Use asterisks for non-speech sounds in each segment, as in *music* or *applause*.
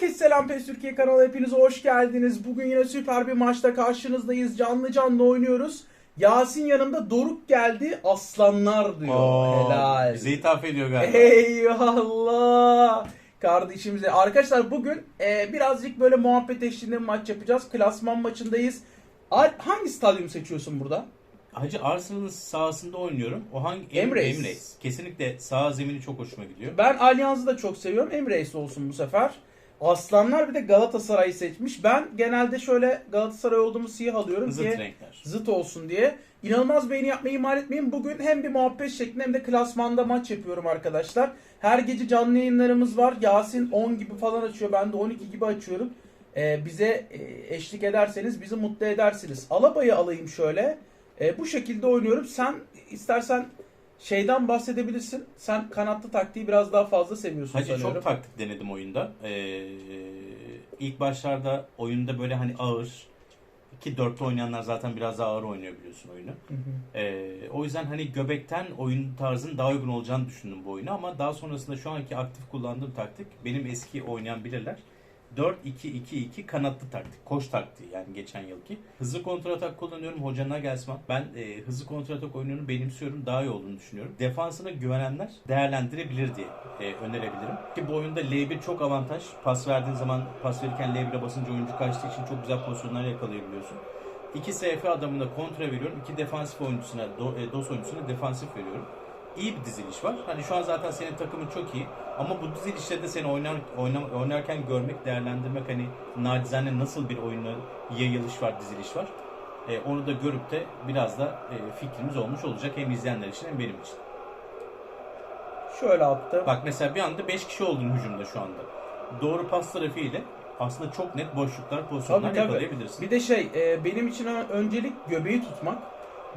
Herkese selam PES Türkiye kanalı hepiniz hoş geldiniz. Bugün yine süper bir maçta karşınızdayız. Canlı canlı oynuyoruz. Yasin yanımda Doruk geldi. Aslanlar diyor. Oo, Helal. Bize ithaf ediyor galiba. Eyvallah. Kardeşimize. Arkadaşlar bugün e, birazcık böyle muhabbet eşliğinde maç yapacağız. Klasman maçındayız. Al- hangi stadyum seçiyorsun burada? Hacı Arsenal'ın sahasında oynuyorum. O hangi? Em- Emirates. Emirates. Kesinlikle sağ zemini çok hoşuma gidiyor. Ben Allianz'ı da çok seviyorum. Emirates olsun bu sefer. Aslanlar bir de Galatasaray'ı seçmiş. Ben genelde şöyle Galatasaray olduğumu siyah alıyorum Zıt ki renkler. zıt olsun diye. İnanılmaz beğeni yapmayı ihmal etmeyin. Bugün hem bir muhabbet şeklinde hem de klasmanda maç yapıyorum arkadaşlar. Her gece canlı yayınlarımız var. Yasin 10 gibi falan açıyor. Ben de 12 gibi açıyorum. Ee, bize e, eşlik ederseniz bizi mutlu edersiniz. Alabayı alayım şöyle. Ee, bu şekilde oynuyorum. Sen istersen şeyden bahsedebilirsin. Sen kanatlı taktiği biraz daha fazla seviyorsun Hacı sanıyorum. çok taktik denedim oyunda. Ee, ilk başlarda oyunda böyle hani ağır ki dörtte oynayanlar zaten biraz daha ağır oynuyor biliyorsun oyunu. Hı hı. Ee, o yüzden hani göbekten oyun tarzının daha uygun olacağını düşündüm bu oyunu ama daha sonrasında şu anki aktif kullandığım taktik benim eski oynayan bilirler. 4-2-2-2 kanatlı taktik. Koş taktiği yani geçen yılki. Hızlı kontratak kullanıyorum. Hoca Nagelsmann. Ben e, hızlı kontratak oyununu benimsiyorum. Daha iyi olduğunu düşünüyorum. Defansına güvenenler değerlendirebilir diye e, önerebilirim. Ki bu oyunda L1 çok avantaj. Pas verdiğin zaman pas verirken L1'e basınca oyuncu kaçtığı için çok güzel pozisyonlar yakalayabiliyorsun. İki SF adamına kontra veriyorum. iki defansif oyuncusuna, do, e, DOS oyuncusuna defansif veriyorum. İyi bir diziliş var. Hani şu an zaten senin takımın çok iyi. Ama bu dizilişte de seni oynar, oyna, oynarken görmek, değerlendirmek hani nacizane nasıl bir oyuna yayılış var, diziliş var. E, onu da görüp de biraz da e, fikrimiz olmuş olacak. Hem izleyenler için hem benim için. Şöyle attım. Bak mesela bir anda 5 kişi oldun hücumda şu anda. Doğru pas trafiğiyle aslında çok net boşluklar, pozisyonlar Tabii, tabii. yakalayabilirsin. Bir de şey e, benim için öncelik göbeği tutmak.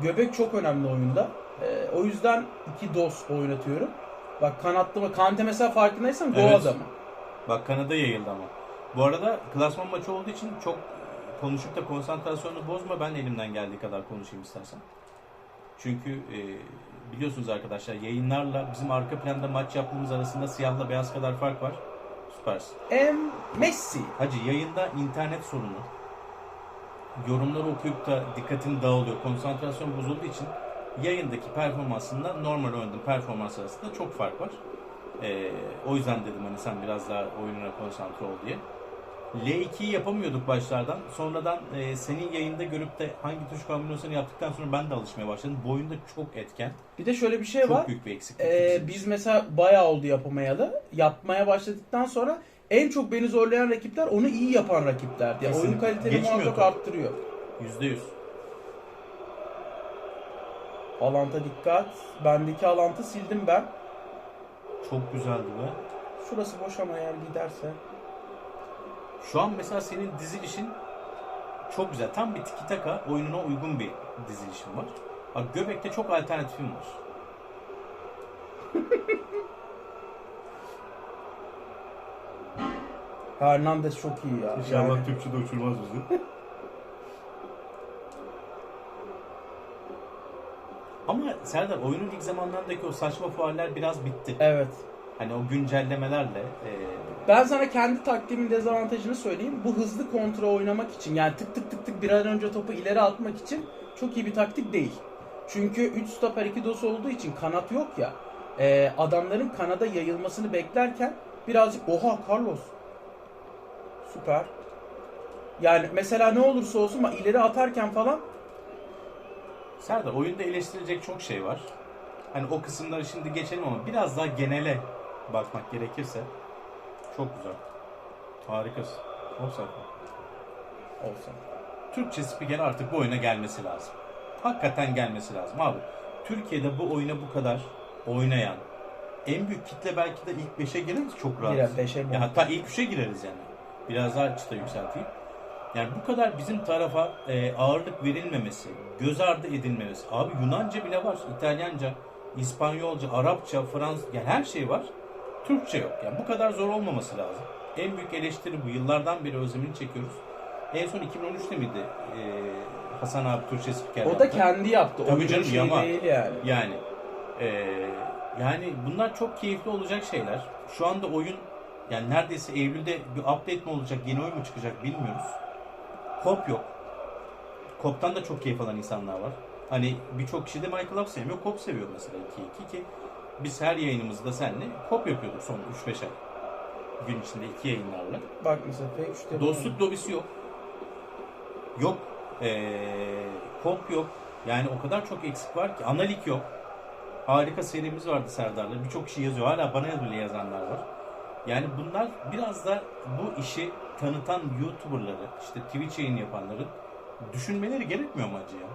Göbek çok önemli oyunda. E, o yüzden iki dos oynatıyorum. Bak kanatlı mı? Kante mesela farkındaysan gol Evet. adamı. Bak Kanada yayıldı ama. Bu arada klasman maçı olduğu için çok konuşup da konsantrasyonunu bozma. Ben elimden geldiği kadar konuşayım istersen. Çünkü e, biliyorsunuz arkadaşlar yayınlarla bizim arka planda maç yaptığımız arasında siyahla beyaz kadar fark var. Süpersin. Em Messi. Hacı yayında internet sorunu. Yorumları okuyup da dikkatin dağılıyor. Konsantrasyon bozulduğu için yayındaki performansında normal oynadığın performans arasında çok fark var. Ee, o yüzden dedim hani sen biraz daha oyununa konsantre ol diye. L2'yi yapamıyorduk başlardan. Sonradan e, senin yayında görüp de hangi tuş kombinasyonu yaptıktan sonra ben de alışmaya başladım. Bu oyunda çok etken. Bir de şöyle bir şey çok var. büyük bir eksiklik. E, bizim biz mesela bayağı oldu yapamayalı. Yapmaya başladıktan sonra en çok beni zorlayan rakipler onu iyi yapan rakiplerdi. Yani oyun kaliteni muhakkak arttırıyor. %100. Alanta dikkat. Bendeki alantı sildim ben. Çok güzeldi be. Şurası boş ama eğer giderse. Şu an mesela senin dizilişin çok güzel. Tam bir tiki taka oyununa uygun bir dizilişin var. Bak Göbek'te çok alternatifim var. Hernandez çok iyi ya. Yani- Türkçe'de uçurmaz bizi. *laughs* Ama Serdar oyunun ilk zamanlarındaki o saçma fauller biraz bitti. Evet. Hani o güncellemelerle e, Ben sana kendi taktiğimin dezavantajını söyleyeyim. Bu hızlı kontra oynamak için yani tık tık tık tık bir an önce topu ileri atmak için çok iyi bir taktik değil. Çünkü 3 stoper 2 dos olduğu için kanat yok ya. e, adamların kanada yayılmasını beklerken birazcık oha Carlos. Süper. Yani mesela ne olursa olsun bak ileri atarken falan Serdar oyunda eleştirilecek çok şey var. Hani o kısımları şimdi geçelim ama biraz daha genele bakmak gerekirse çok güzel. Harikasın. Offside. olsun. Türkçe spiker artık bu oyuna gelmesi lazım. Hakikaten gelmesi lazım abi. Türkiye'de bu oyuna bu kadar oynayan en büyük kitle belki de ilk 5'e gireriz çok rahat. Girer. Ya hatta ilk 3'e gireriz yani. Biraz daha çıta yükselteyim. Yani bu kadar bizim tarafa e, ağırlık verilmemesi, göz ardı edilmemesi. Abi Yunanca bile var, İtalyanca, İspanyolca, Arapça, Fransız, yani her şey var. Türkçe yok. Yani bu kadar zor olmaması lazım. En büyük eleştiri bu. Yıllardan beri özlemini çekiyoruz. En son 2013'te miydi e, Hasan abi Türkçe spiker O da kendi yaptı. Tabii Oyunun canım, şeyi yama. değil yani. Yani e, yani bunlar çok keyifli olacak şeyler. Şu anda oyun Yani neredeyse Eylül'de bir update mi olacak, yeni oyun mu çıkacak bilmiyoruz. Kop yok. Kop'tan da çok keyif alan insanlar var. Hani birçok kişi de Michael Up sevmiyor, Kop seviyor mesela 2-2 ki biz her yayınımızda seninle Kop yapıyorduk son 3-5 ay. Gün içinde iki yayınlarla. Bak mesela P3'te Dostluk lobisi yok. Yok. Ee, Kop yok. Yani o kadar çok eksik var ki. Analik yok. Harika serimiz vardı Serdar'la. Birçok kişi yazıyor. Hala bana bile yazanlar var. Yani bunlar biraz da bu işi tanıtan YouTuber'ları, işte Twitch yayın yapanların düşünmeleri gerekmiyor mu acı ya?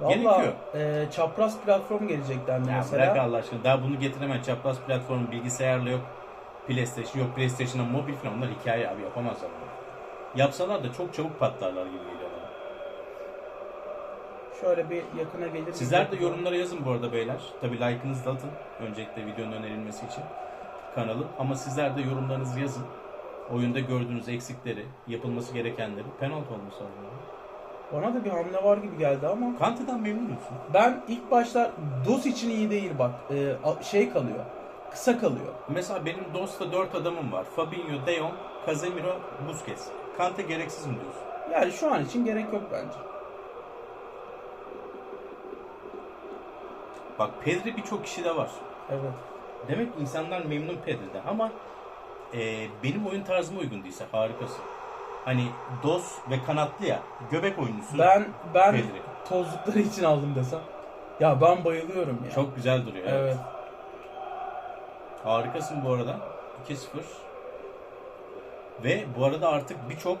Valla Gerekiyor. e, çapraz platform gelecek dendi Ya mesela. bırak Allah aşkına. Daha bunu getiremez. Çapraz platform bilgisayarla yok. PlayStation yok. PlayStation'da mobil falan. Onlar hikaye abi yapamazlar bunu. Yapsalar da çok çabuk patlarlar gibi geliyor bana. Şöyle bir yakına gelir. Sizler de yorumlara yazın bu arada beyler. Tabi like'ınızı da atın. Öncelikle videonun önerilmesi için kanalın. Ama sizler de yorumlarınızı yazın. Oyunda gördüğünüz eksikleri, yapılması gerekenleri. Penaltı olmuş sanırım. Bana da bir hamle var gibi geldi ama Kante'den memnun musun? ben ilk başta DOS için iyi değil bak. E, a- şey kalıyor. Kısa kalıyor. Mesela benim Dost'ta 4 adamım var. Fabinho, De Jong, Casemiro, Busquets. Kante gereksiz mi diyorsun? Yani şu an için gerek yok bence. Bak Pedri birçok kişide var. Evet. Demek insanlar memnun Pedri'den ama e, benim oyun tarzıma uygun değilse harikasın. Hani dos ve kanatlı ya göbek oyuncusu. Ben ben Pedri. tozlukları için aldım desem. Ya ben bayılıyorum ya. Çok güzel duruyor. Evet. Evet. Harikasın bu arada. 2-0. Ve bu arada artık birçok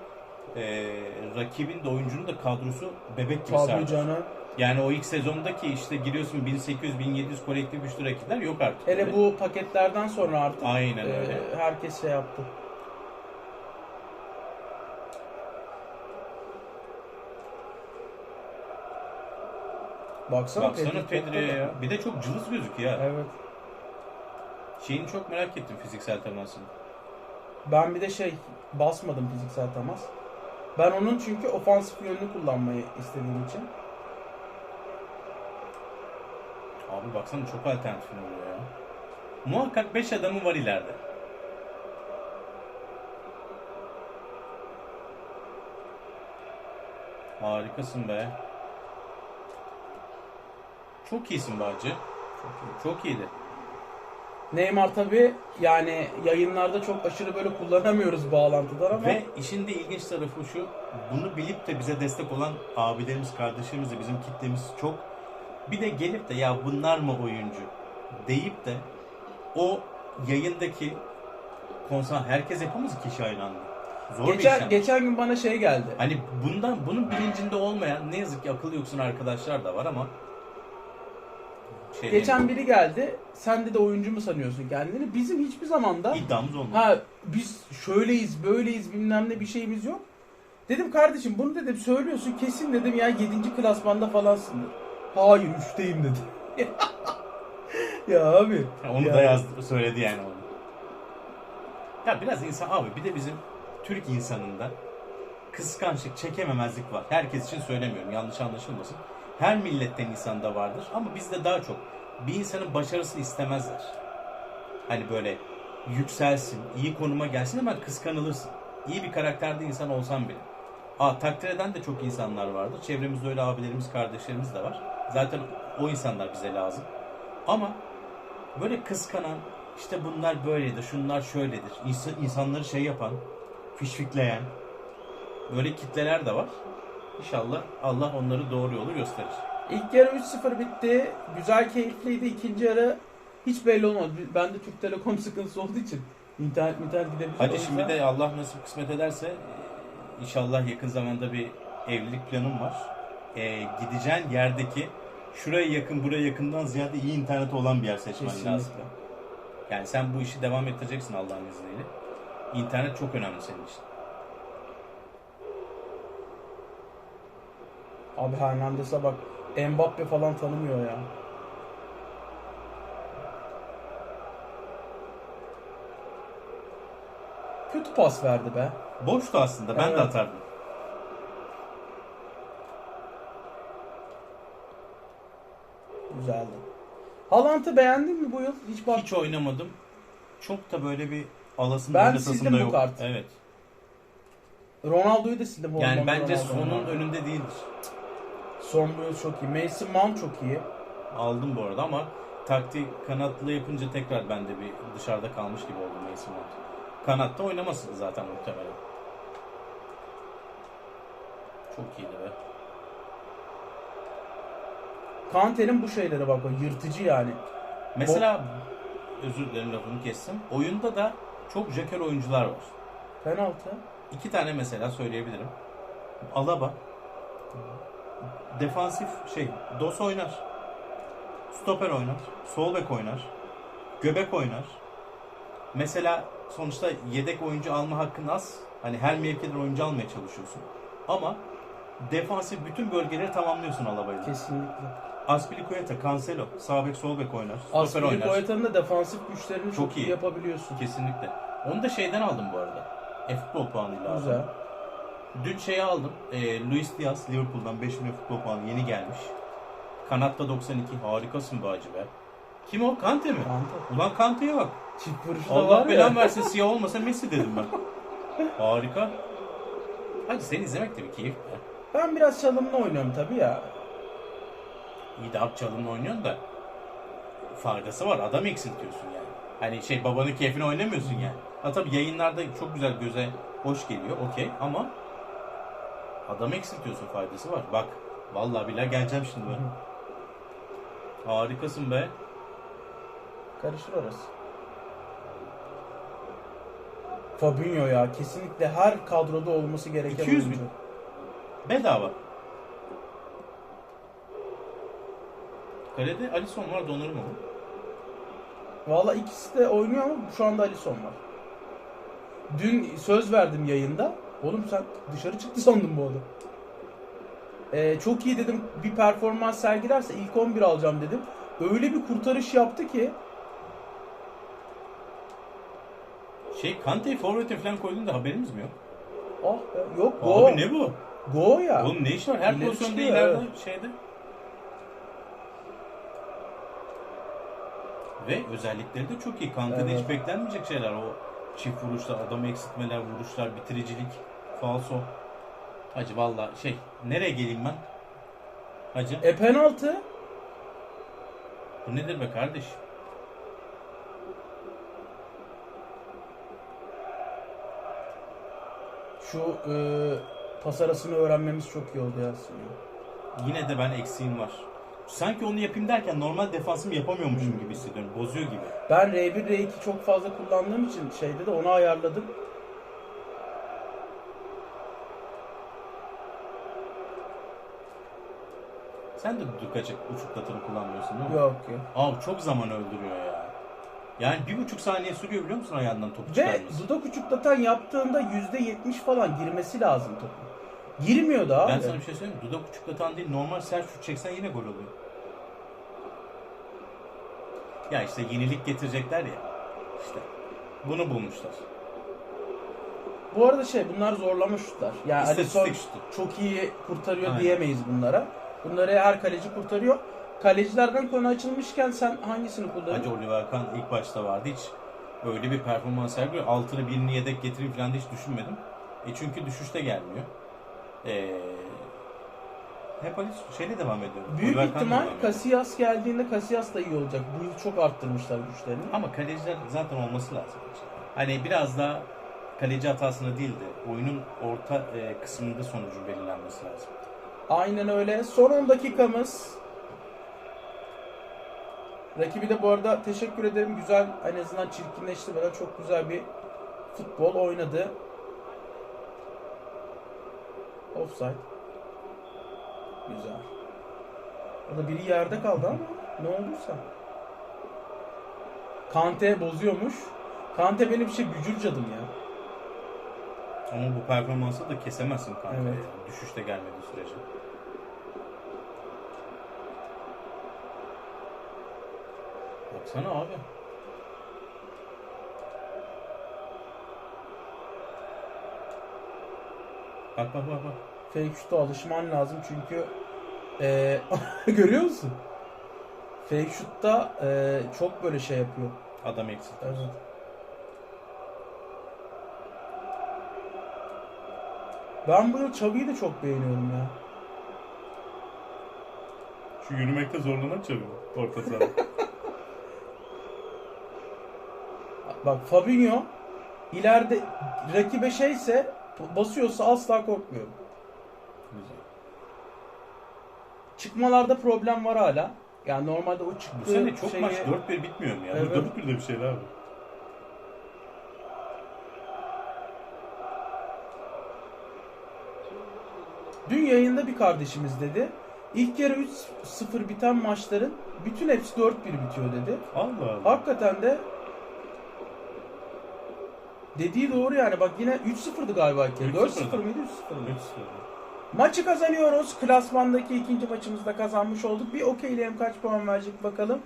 e, rakibin de oyuncunun da kadrosu bebek gibi sardı. canım. Yani o ilk sezondaki işte giriyorsun 1800-1700 kolektif güçlü rakipler yok artık. Hele bu paketlerden sonra artık Aynen e, öyle. herkes şey yaptı. Baksana, Baksana Pedri Pedri'ye ya. Bir de çok cılız gözüküyor. Evet. Şeyini çok merak ettim fiziksel temasını. Ben bir de şey basmadım fiziksel temas. Ben onun çünkü ofansif yönünü kullanmayı istediğim için. Abi baksana çok alternatifin oluyor ya. Muhakkak 5 adamı var ileride. Harikasın be. Çok iyisin be hacı. Çok iyi. Çok iyiydi. Neymar tabi yani yayınlarda çok aşırı böyle kullanamıyoruz bağlantılar ama Ve işin de ilginç tarafı şu. Bunu bilip de bize destek olan abilerimiz, kardeşlerimiz de bizim kitlemiz çok. Bir de gelip de ya bunlar mı oyuncu deyip de o yayındaki konser herkes yapamaz ki kişi aynı anda. Zor bir geçen, yani. geçen gün bana şey geldi. Hani bundan bunun bilincinde olmayan ne yazık ki akıllı yoksun arkadaşlar da var ama şey Geçen biri geldi. Sen de de oyuncu mu sanıyorsun kendini? Bizim hiçbir zamanda iddiamız olmadı. ha biz şöyleyiz, böyleyiz bilmem ne bir şeyimiz yok. Dedim kardeşim bunu dedim söylüyorsun kesin dedim ya 7. klasmanda falansındır. Hayır 3'teyim dedi. *laughs* ya abi. Onu ya. da yazdı, söyledi yani onu. Ya biraz insan abi bir de bizim Türk insanında kıskançlık, çekememezlik var. Herkes için söylemiyorum yanlış anlaşılmasın. Her milletten insanda vardır ama bizde daha çok. Bir insanın başarısını istemezler. Hani böyle yükselsin, iyi konuma gelsin hemen kıskanılırsın. İyi bir karakterde insan olsan bile. Aa, takdir eden de çok insanlar vardır. Çevremizde öyle abilerimiz, kardeşlerimiz de var. Zaten o insanlar bize lazım. Ama böyle kıskanan, işte bunlar böyledir, şunlar şöyledir. İnsan, insanları şey yapan, fişfikleyen böyle kitleler de var. İnşallah Allah onları doğru yolu gösterir. İlk yarı 3-0 bitti. Güzel keyifliydi. İkinci yarı hiç belli olmadı. Ben de Türk Telekom sıkıntısı olduğu için internet internet gidebilir. Hadi O şimdi de Allah nasip kısmet ederse inşallah yakın zamanda bir evlilik planım var. E, gideceğin yerdeki şuraya yakın buraya yakından ziyade iyi internet olan bir yer seçmen Kesinlikle. lazım. Yani sen bu işi devam ettireceksin Allah'ın izniyle. İnternet çok önemli senin için. Abi Hernandez'e bak. Mbappe falan tanımıyor ya. Kötü pas verdi be. Boştu aslında ben Evet. de atardım. Güzeldi. Haaland'ı beğendin mi bu yıl? Hiç bak. Hiç oynamadım. Çok da böyle bir alasım Ben oynatasım sildim da bu yok. kartı. Evet. Ronaldo'yu da sildim. Yani Hormon bence Ronaldo'yu. sonun önünde değildir. Son Bruce çok iyi. Mason Mount çok iyi. Aldım bu arada ama taktik kanatlı yapınca tekrar bende bir dışarıda kalmış gibi oldu Mason Mount. Kanatta oynamasın zaten muhtemelen. Çok iyiydi be. Kante'nin bu şeyleri bak o yırtıcı yani. Mesela özür dilerim lafını kestim. Oyunda da çok joker oyuncular var. Penaltı. İki tane mesela söyleyebilirim. Alaba defansif şey dos oynar. Stoper oynar. Sol bek oynar. Göbek oynar. Mesela sonuçta yedek oyuncu alma hakkın az. Hani her mevkiden oyuncu almaya çalışıyorsun. Ama defansif bütün bölgeleri tamamlıyorsun Alaba'yla. Kesinlikle. Aspilicueta, Cancelo, sağ bek sol bek oynar. Stoper oynar. Aspilicueta'nın da defansif güçlerini çok, Çok iyi yapabiliyorsun. Kesinlikle. Onu da şeyden aldım bu arada. E-futbol puanıyla aldım. Dün şeyi aldım. E, Luis Diaz Liverpool'dan 5 milyon futbol puanı yeni gelmiş. Kanatta 92. Harikasın be hacı be. Kim o? Kante mi? Kante. Ulan Kante'ye bak. Çift vuruşu da Allah var ya. versin *laughs* siyah olmasa Messi dedim ben. Harika. Hadi seni izlemek de bir keyif be. Ben biraz çalımlı oynuyorum tabii ya. İyi de abi çalımla oynuyorsun da faydası var. Adam eksiltiyorsun yani. Hani şey babanın keyfine oynamıyorsun yani. Ha tabii yayınlarda çok güzel göze hoş geliyor. Okey ama adam eksiltiyorsun faydası var. Bak vallahi billahi geleceğim şimdi ben. Harikasın be. Karışır orası. Fabinho ya kesinlikle her kadroda olması gereken 200 bin. oyuncu. Bedava. Kalede Alisson var Donnarumma var. Valla ikisi de oynuyor ama şu anda Alisson var. Dün söz verdim yayında. Oğlum sen dışarı çıktı sandım bu adam. Ee, çok iyi dedim bir performans sergilerse ilk 11 alacağım dedim. Öyle bir kurtarış yaptı ki Şey Kante'yi forvet'e falan koydun da haberimiz mi yok? ah be, yok go. Abi ne bu? Go ya. Oğlum ne iş var? Her pozisyonda ileride evet. şeyde. Ve özellikleri de çok iyi. Kante'de Evet. hiç beklenmeyecek şeyler. O çift vuruşlar, adam eksiltmeler, vuruşlar, bitiricilik, falso. Hacı valla şey, nereye geleyim ben? Hacı, E penaltı. bu nedir be kardeş? Şu e, pas arasını öğrenmemiz çok iyi oldu ya aslında. Yine de ben eksiğim var. Sanki onu yapayım derken normal defansımı yapamıyormuşum gibi hissediyorum. Bozuyor gibi. Ben R1 R2 çok fazla kullandığım için şeyde de onu ayarladım. Sen de düdük açık uçuklatını kullanmıyorsun değil mi? Yok yok. Abi çok zaman öldürüyor ya. Yani bir buçuk saniye sürüyor biliyor musun ayağından topu Ve çıkarması? dudak uçuklatan yaptığında %70 falan girmesi lazım topu. Girmiyordu abi. Ben sana bir şey söyleyeyim mi? Dudak uçuklatan değil normal sert şut çeksen yine gol oluyor. Ya işte yenilik getirecekler ya. İşte bunu bulmuşlar. Bu arada şey bunlar zorlama şutlar. Yani İstatistik Alisson şutu. çok iyi kurtarıyor Aynen. diyemeyiz bunlara. Bunları her kaleci kurtarıyor. Kalecilerden konu açılmışken sen hangisini kullanıyorsun? Bence Oliver Kahn ilk başta vardı hiç öyle bir performans sergiliyor. Altını birini yedek getireyim falan hiç düşünmedim. E çünkü düşüşte gelmiyor. E, hep Ali şeyle devam ediyor. Büyük Oliver ihtimal. Casillas geldiğinde Casillas da iyi olacak. Bu yıl çok arttırmışlar güçlerini. Ama kaleciler zaten olması lazım. Hani biraz daha kaleci hatasına değil de oyunun orta e, kısmında sonucun belirlenmesi lazım. Aynen öyle. Son 10 dakikamız. Rakibi de bu arada teşekkür ederim. Güzel en azından çirkinleştirmeden çok güzel bir futbol oynadı. Offside. Güzel. Orada biri yerde kaldı ama ne olduysa. Kante bozuyormuş. Kante benim şey bücür cadım ya. Ama bu performansı da kesemezsin kanka. Evet. yani, Düşüşte gelmediği sürece. Baksana abi. Bak bak bak bak. Fake shoot'a alışman lazım çünkü eee, *laughs* görüyor musun? Fake shoot'ta eee, çok böyle şey yapıyor. Adam eksik. Evet. Ben bu yıl Xavi'yi de çok beğeniyorum ya. Şu yürümekte zorlanan çabuk orta sahada. *laughs* Bak Fabinho ileride rakibe şeyse basıyorsa asla korkmuyorum. Güzel. Çıkmalarda problem var hala. Yani normalde o çıktığı Bu sene çok şeyi- maç 4-1 bitmiyor mu ya? Evet. 4-1 de bir şeyler var. Dün yayında bir kardeşimiz dedi. İlk yarı 3-0 biten maçların bütün hepsi 4-1 bitiyor dedi. Allah Allah. Hakikaten de dediği doğru yani. Bak yine 3-0'dı galiba ilk yarı. 4-0 3-0'dı. mıydı 3-0 mıydı? 3-0. Maçı kazanıyoruz. Klasmandaki ikinci maçımızda kazanmış olduk. Bir okeyleyelim kaç puan verecek bakalım.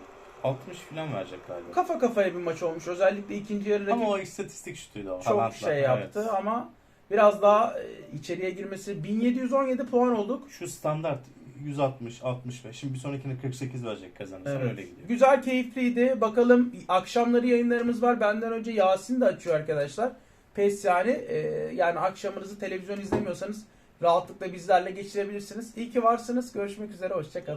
60 falan verecek galiba. Kafa kafaya bir maç olmuş. Özellikle ikinci yarı rakip Ama o istatistik şutuydu o. çok şey yaptı Evet. ama biraz daha e, içeriye girmesi 1717 puan olduk. Şu standart 160, 65. Şimdi bir sonrakine 48 verecek kazanırsan Evet. öyle gidiyor. Güzel, keyifliydi. Bakalım akşamları yayınlarımız var. Benden önce Yasin de açıyor arkadaşlar. PES yani. e, yani akşamınızı televizyon izlemiyorsanız rahatlıkla bizlerle geçirebilirsiniz. İyi ki varsınız. Görüşmek üzere. Hoşçakalın.